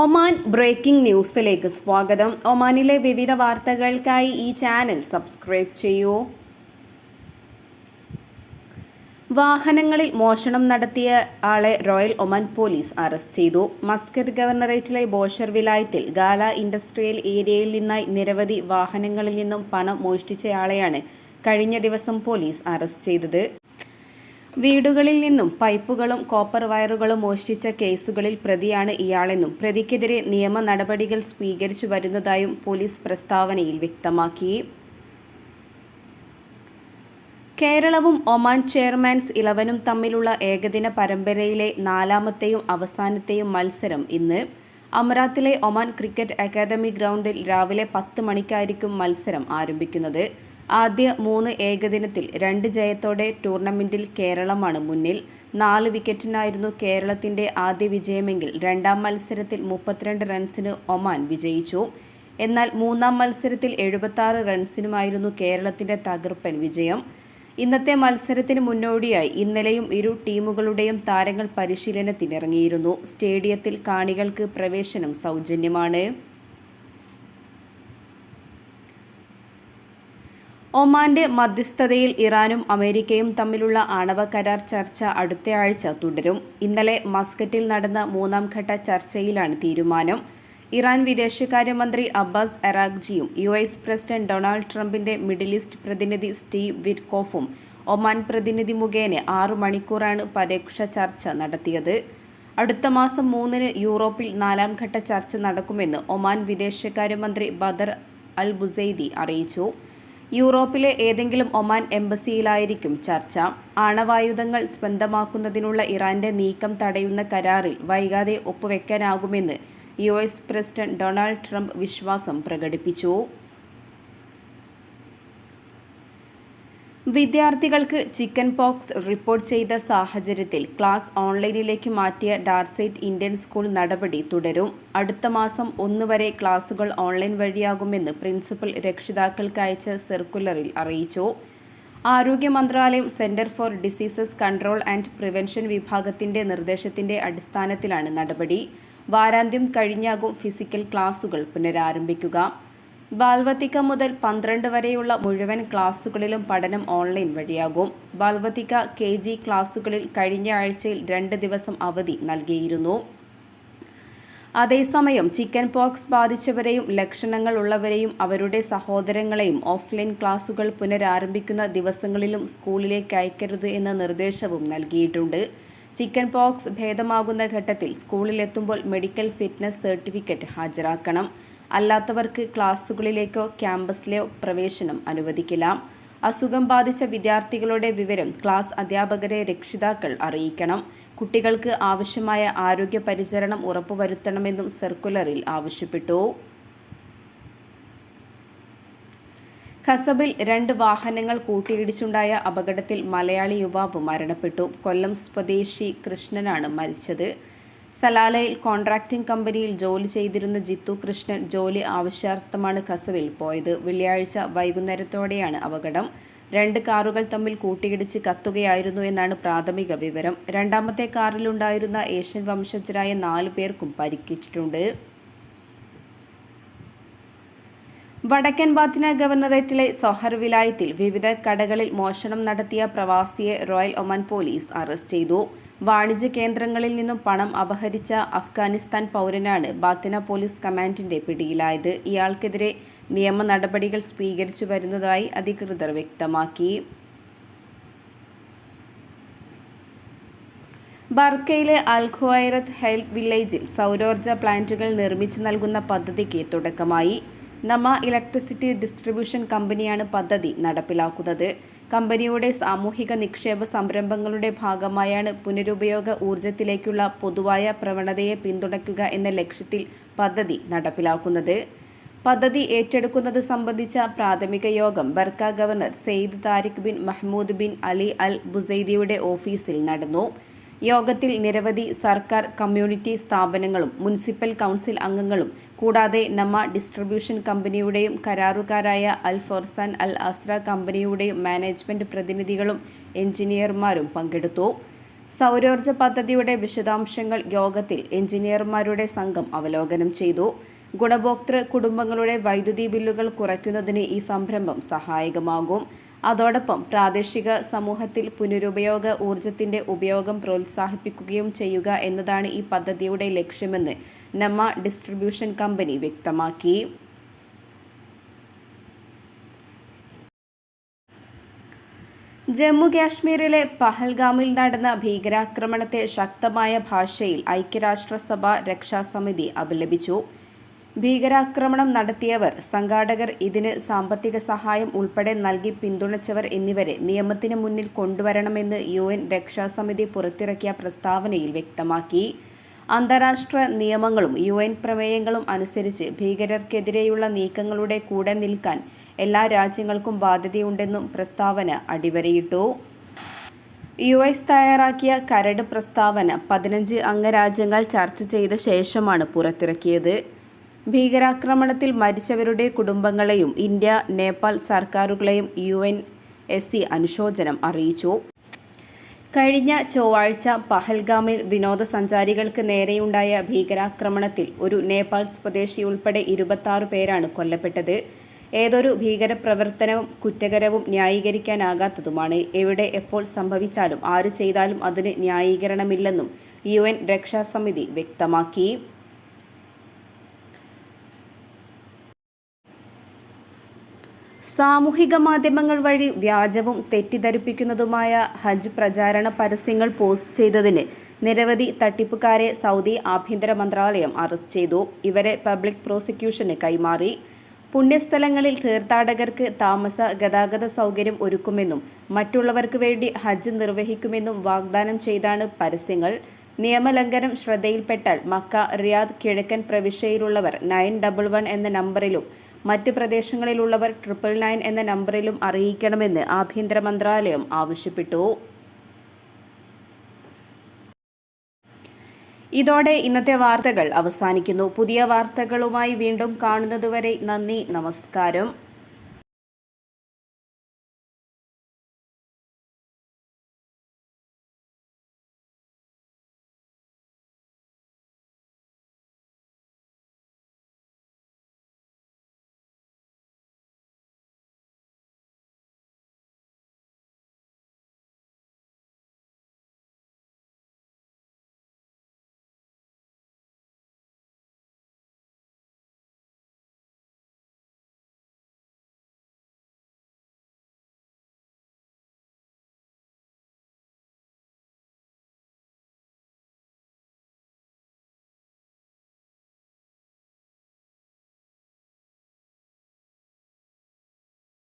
Oman breaking ന്യൂസിലേക്ക് സ്വാഗതം. ഒമാനിലെ വിവിധ വാർത്തകൾക്കായി ഈ ചാനൽ സബ്സ്ക്രൈബ് ചെയ്യൂ. വാഹനങ്ങളിൽ മോഷണം നടത്തിയ ആളെ റോയൽ ഒമാൻ പോലീസ് അറസ്റ്റ് ചെയ്തു. മസ്കറ്റ് ഗവർണറേറ്റിലെ ബോഷർ വിലായത്തിൽ ഗാല ഇൻഡസ്ട്രിയൽ ഏരിയയിൽ നിന്നായി നിരവധി വാഹനങ്ങളിൽ നിന്നും പണം മോഷ്ടിച്ചയാളെയാണ് കഴിഞ്ഞ ദിവസം പോലീസ് അറസ്റ്റ് ചെയ്തത്. വീടുകളിൽ നിന്നും പൈപ്പുകളും കോപ്പർ വയറുകളും മോഷ്ടിച്ച കേസുകളിൽ പ്രതിയാണ് ഇയാളെന്നും പ്രതിക്കെതിരെ നിയമ നടപടികൾ സ്വീകരിച്ചു വരുന്നതായും പോലീസ് പ്രസ്താവനയിൽ വ്യക്തമാക്കി. കേരളവും ഒമാൻ ചെയർമാൻസ് ഇലവനും തമ്മിലുള്ള ഏകദിന പരമ്പരയിലെ നാലാമത്തെയും അവസാനത്തെയും മത്സരം ഇന്ന് അമറാത്തിലെ ഒമാൻ ക്രിക്കറ്റ് അക്കാദമി ഗ്രൗണ്ടിൽ രാവിലെ പത്ത് മണിക്കായിരിക്കും മത്സരം ആരംഭിക്കുന്നത്. ആദ്യ മൂന്ന് ഏകദിനത്തിൽ രണ്ട് ജയത്തോടെ ടൂർണമെന്റിൽ കേരളമാണ് മുന്നിൽ. നാല് വിക്കറ്റിനായിരുന്നു കേരളത്തിന്റെ ആദ്യ വിജയമെങ്കിൽ രണ്ടാം മത്സരത്തിൽ മുപ്പത്തിരണ്ട് റൺസിന് ഒമാൻ വിജയിച്ചു. എന്നാൽ മൂന്നാം മത്സരത്തിൽ എഴുപത്തി റൺസിനുമായിരുന്നു കേരളത്തിന്റെ തകർപ്പൻ വിജയം. ഇന്നത്തെ മത്സരത്തിന് മുന്നോടിയായി ഇന്നലെയും ഇരു ടീമുകളുടെയും താരങ്ങൾ പരിശീലനത്തിനിറങ്ങിയിരുന്നു. സ്റ്റേഡിയത്തിൽ കാണികൾക്ക് പ്രവേശനം സൗജന്യമാണ്. ഒമാന്റെ മധ്യസ്ഥതയിൽ ഇറാനും അമേരിക്കയും തമ്മിലുള്ള ആണവ കരാർ ചർച്ച അടുത്തയാഴ്ച തുടരും. ഇന്നലെ മസ്കറ്റിൽ നടന്ന മൂന്നാം ഘട്ട ചർച്ചയിലാണ് തീരുമാനം. ഇറാൻ വിദേശകാര്യമന്ത്രി അബ്ബാസ് അറാഖ്ജിയും യു എസ് പ്രസിഡന്റ് ഡൊണാൾഡ് ട്രംപിന്റെ മിഡിൽ ഈസ്റ്റ് പ്രതിനിധി സ്റ്റീവ് വിറ്റ്കോഫും ഒമാൻ പ്രതിനിധി മുഖേന ആറു മണിക്കൂറാണ് പരോക്ഷ ചർച്ച നടത്തിയത്. അടുത്ത മാസം മൂന്നിന് യൂറോപ്പിൽ നാലാം ഘട്ട ചർച്ച നടക്കുമെന്ന് ഒമാൻ വിദേശകാര്യമന്ത്രി ബദർ അൽ ബുസൈദി അറിയിച്ചു. യൂറോപ്പിലെ ഏതെങ്കിലും ഒമാൻ എംബസിയിലായിരിക്കും ചർച്ച. ആണവായുധങ്ങൾ സ്വന്തമാക്കുന്നതിനുള്ള ഇറാന്റെ നീക്കം തടയുന്ന കരാറിൽ വൈകാതെ ഒപ്പുവെക്കാനാകുമെന്ന് U S president Donald Trump വിശ്വാസം പ്രകടിപ്പിച്ചു. വിദ്യാർത്ഥികൾക്ക് ചിക്കൻ പോക്സ് റിപ്പോർട്ട് ചെയ്ത സാഹചര്യത്തിൽ ക്ലാസ് ഓൺലൈനിലേക്ക് മാറ്റിയ ഡാർസൈറ്റ് ഇന്ത്യൻ സ്കൂൾ നടപടി തുടരും. അടുത്ത മാസം ഒന്ന് വരെ ക്ലാസുകൾ ഓൺലൈൻ വഴിയാകുമെന്ന് പ്രിൻസിപ്പൽ രക്ഷിതാക്കൾക്ക് അയച്ച സർക്കുലറിൽ അറിയിച്ചു. ആരോഗ്യ മന്ത്രാലയം centre for diseases control and prevention വിഭാഗത്തിന്റെ നിർദ്ദേശത്തിന്റെ അടിസ്ഥാനത്തിലാണ് നടപടി. വാരാന്ത്യം കഴിഞ്ഞാകും ഫിസിക്കൽ ക്ലാസുകൾ പുനരാരംഭിക്കുക. ബാൽവത്തിക്ക മുതൽ പന്ത്രണ്ട് വരെയുള്ള മുഴുവൻ ക്ലാസുകളിലും പഠനം ഓൺലൈൻ വഴിയാകും. ബാൽവത്തിക്ക കെ ജി ക്ലാസുകളിൽ കഴിഞ്ഞ ആഴ്ചയിൽ രണ്ട് ദിവസം അവധി നൽകിയിരുന്നു. അതേസമയം ചിക്കൻ പോക്സ് ബാധിച്ചവരെയും ലക്ഷണങ്ങൾ ഉള്ളവരെയും അവരുടെ സഹോദരങ്ങളെയും ഓഫ്ലൈൻ ക്ലാസുകൾ പുനരാരംഭിക്കുന്ന ദിവസങ്ങളിലും സ്കൂളിലേക്ക് അയക്കരുത് എന്ന നിർദ്ദേശവും നൽകിയിട്ടുണ്ട്. ചിക്കൻ പോക്സ് ഭേദമാകുന്ന ഘട്ടത്തിൽ സ്കൂളിലെത്തുമ്പോൾ മെഡിക്കൽ ഫിറ്റ്നസ് സർട്ടിഫിക്കറ്റ് ഹാജരാക്കണം. അല്ലാത്തവർക്ക് ക്ലാസുകളിലേക്കോ ക്യാമ്പസിലോ പ്രവേശനം അനുവദിക്കില്ല. അസുഖം ബാധിച്ച വിദ്യാർത്ഥികളുടെ വിവരം ക്ലാസ് അധ്യാപകരെ രക്ഷിതാക്കൾ അറിയിക്കണം. കുട്ടികൾക്ക് ആവശ്യമായ ആരോഗ്യ പരിചരണം ഉറപ്പുവരുത്തണമെന്നും സർക്കുലറിൽ ആവശ്യപ്പെട്ടു. ഖസബിൽ രണ്ട് വാഹനങ്ങൾ കൂട്ടിയിടിച്ചുണ്ടായ അപകടത്തിൽ മലയാളി യുവാവ് മരണപ്പെട്ടു. കൊല്ലം സ്വദേശി കൃഷ്ണനാണ് മരിച്ചത്. സലാലയിൽ കോൺട്രാക്ടിംഗ് കമ്പനിയിൽ ജോലി ചെയ്തിരുന്ന ജിത്തു കൃഷ്ണൻ ജോലി ആവശ്യാർത്ഥമാണ് കസവിൽ പോയത്. വെള്ളിയാഴ്ച വൈകുന്നേരത്തോടെയാണ് അപകടം. രണ്ട് കാറുകൾ തമ്മിൽ കൂട്ടിയിടിച്ച് കത്തുകയായിരുന്നു എന്നാണ് പ്രാഥമിക വിവരം. രണ്ടാമത്തെ കാറിലുണ്ടായിരുന്ന ഏഷ്യൻ വംശജരായ നാലു പേർക്കും പരിക്കേറ്റിട്ടുണ്ട്. വടക്കൻ ബാത്തിന ഗവർണറേറ്റിലെ സൊഹർ വിലായത്തിൽ വിവിധ കടകളിൽ മോഷണം നടത്തിയ പ്രവാസിയെ റോയൽ ഒമാൻ പോലീസ് അറസ്റ്റ് ചെയ്തു. വാണിജ്യ കേന്ദ്രങ്ങളിൽ നിന്നും പണം അപഹരിച്ച അഫ്ഗാനിസ്ഥാൻ പൗരനാണ് ബാത്തിന പോലീസ് കമാൻഡിന്റെ പിടിയിലായത്. ഇയാൾക്കെതിരെ നിയമ നടപടികൾ സ്വീകരിച്ചു വരുന്നതായി അധികൃതർ വ്യക്തമാക്കി. ബർക്കയിലെ അൽഖുവൈറത്ത് ഹെൽത്ത് വില്ലേജിൽ സൗരോർജ പ്ലാന്റുകൾ നിർമ്മിച്ചു നൽകുന്ന പദ്ധതിക്ക് തുടക്കമായി. നമ ഇലക്ട്രിസിറ്റി ഡിസ്ട്രിബ്യൂഷൻ കമ്പനിയാണ് പദ്ധതി നടപ്പിലാക്കുന്നത്. കമ്പനിയുടെ സാമൂഹിക നിക്ഷേപ സംരംഭങ്ങളുടെ ഭാഗമായാണ് പുനരുപയോഗ ഊർജത്തിലേക്കുള്ള പൊതുവായ പ്രവണതയെ പിന്തുണയ്ക്കുക എന്ന ലക്ഷ്യത്തിൽ പദ്ധതി നടപ്പിലാക്കുന്നത്. പദ്ധതി ഏറ്റെടുക്കുന്നത് സംബന്ധിച്ച പ്രാഥമിക യോഗം Barka governor Sayyid Tariq bin Mahmoud bin Ali Al ബുസൈദിയുടെ ഓഫീസിൽ നടന്നു. യോഗത്തിൽ നിരവധി സർക്കാർ കമ്മ്യൂണിറ്റി സ്ഥാപനങ്ങളും മുനിസിപ്പൽ കൗൺസിൽ അംഗങ്ങളും കൂടാതെ നമ്മ ഡിസ്ട്രിബ്യൂഷൻ കമ്പനിയുടെയും കരാറുകാരായ അൽ ഫൊർസാൻ അൽ അസ്ര കമ്പനിയുടെയും മാനേജ്മെന്റ് പ്രതിനിധികളും എഞ്ചിനീയർമാരും പങ്കെടുത്തു. സൗരോർജ പദ്ധതിയുടെ വിശദാംശങ്ങൾ യോഗത്തിൽ എഞ്ചിനീയർമാരുടെ സംഘം അവലോകനം ചെയ്തു. ഗുണഭോക്തൃ കുടുംബങ്ങളുടെ വൈദ്യുതി ബില്ലുകൾ കുറയ്ക്കുന്നതിന് ഈ സംരംഭം സഹായകമാകും. അതോടൊപ്പം പ്രാദേശിക സമൂഹത്തിൽ പുനരുപയോഗ ഊർജത്തിന്റെ ഉപയോഗം പ്രോത്സാഹിപ്പിക്കുകയും ചെയ്യുക എന്നതാണ് ഈ പദ്ധതിയുടെ ലക്ഷ്യമെന്ന് നമ്മ ഡിസ്ട്രിബ്യൂഷൻ കമ്പനി വ്യക്തമാക്കി. ജമ്മു കാശ്മീരിലെ പഹൽഗാമിൽ നടന്ന ഭീകരാക്രമണത്തെ ശക്തമായ ഭാഷയിൽ ഐക്യരാഷ്ട്രസഭ രക്ഷാസമിതി അപലപിച്ചു. ഭീകരാക്രമണം നടത്തിയവർ സംഘാടകർ ഇതിന് സാമ്പത്തിക സഹായം ഉൾപ്പെടെ നൽകി പിന്തുണച്ചവർ എന്നിവരെ നിയമത്തിന് മുന്നിൽ കൊണ്ടുവരണമെന്ന് യു എൻ രക്ഷാസമിതി പുറത്തിറക്കിയ പ്രസ്താവനയിൽ വ്യക്തമാക്കി. അന്താരാഷ്ട്ര നിയമങ്ങളും യു എൻ പ്രമേയങ്ങളും അനുസരിച്ച് ഭീകരർക്കെതിരെയുള്ള നീക്കങ്ങളുടെ കൂടെ നിൽക്കാൻ എല്ലാ രാജ്യങ്ങൾക്കും ബാധ്യതയുണ്ടെന്നും പ്രസ്താവന അടിവരയിട്ടു. യു എസ് തയ്യാറാക്കിയ കരട് പ്രസ്താവന പതിനഞ്ച് അംഗരാജ്യങ്ങൾ ചർച്ച ചെയ്ത ശേഷമാണ് പുറത്തിറക്കിയത്. ഭീകരാക്രമണത്തിൽ മരിച്ചവരുടെ കുടുംബങ്ങളെയും ഇന്ത്യ നേപ്പാൾ സർക്കാരുകളെയും യു എൻ എസ് സി അനുശോചനം അറിയിച്ചു. കഴിഞ്ഞ ചൊവ്വാഴ്ച പഹൽഗാമിൽ വിനോദസഞ്ചാരികൾക്ക് നേരെയുണ്ടായ ഭീകരാക്രമണത്തിൽ ഒരു നേപ്പാൾ സ്വദേശി ഉൾപ്പെടെ ഇരുപത്തി പേരാണ് കൊല്ലപ്പെട്ടത്. ഏതൊരു ഭീകരപ്രവർത്തനവും കുറ്റകരവും ന്യായീകരിക്കാനാകാത്തതുമാണ്. എവിടെ എപ്പോൾ സംഭവിച്ചാലും ആര് ചെയ്താലും അതിന് ന്യായീകരണമില്ലെന്നും യു എൻ രക്ഷാസമിതി വ്യക്തമാക്കി. സാമൂഹിക മാധ്യമങ്ങൾ വഴി വ്യാജവും തെറ്റിദ്ധരിപ്പിക്കുന്നതുമായ ഹജ്ജ് പ്രചാരണ പരസ്യങ്ങൾ പോസ്റ്റ് ചെയ്തതിന് നിരവധി തട്ടിപ്പുകാരെ സൗദി ആഭ്യന്തര മന്ത്രാലയം അറസ്റ്റ് ചെയ്തു. ഇവരെ പബ്ലിക് പ്രോസിക്യൂഷന് കൈമാറി. പുണ്യസ്ഥലങ്ങളിൽ തീർത്ഥാടകർക്ക് താമസ ഗതാഗത സൗകര്യം ഒരുക്കുമെന്നും മറ്റുള്ളവർക്ക് വേണ്ടി ഹജ്ജ് നിർവഹിക്കുമെന്നും വാഗ്ദാനം ചെയ്താണ് പരസ്യങ്ങൾ. നിയമലംഘനം ശ്രദ്ധയിൽപ്പെട്ടാൽ മക്ക റിയാദ് കിഴക്കൻ പ്രവിശ്യയിലുള്ളവർ നയൻ ഡബിൾ വൺ എന്ന നമ്പറിലും മറ്റ് പ്രദേശങ്ങളിലുള്ളവർ ട്രിപ്പിൾ നയൻ എന്ന നമ്പറിലും അറിയിക്കണമെന്ന് ആഭ്യന്തര മന്ത്രാലയം ആവശ്യപ്പെട്ടു. ഇതോടെ ഇന്നത്തെ വാർത്തകൾ അവസാനിക്കുന്നു. പുതിയ വാർത്തകളുമായി വീണ്ടും കാണുന്നതുവരെ നന്ദി നമസ്കാരം.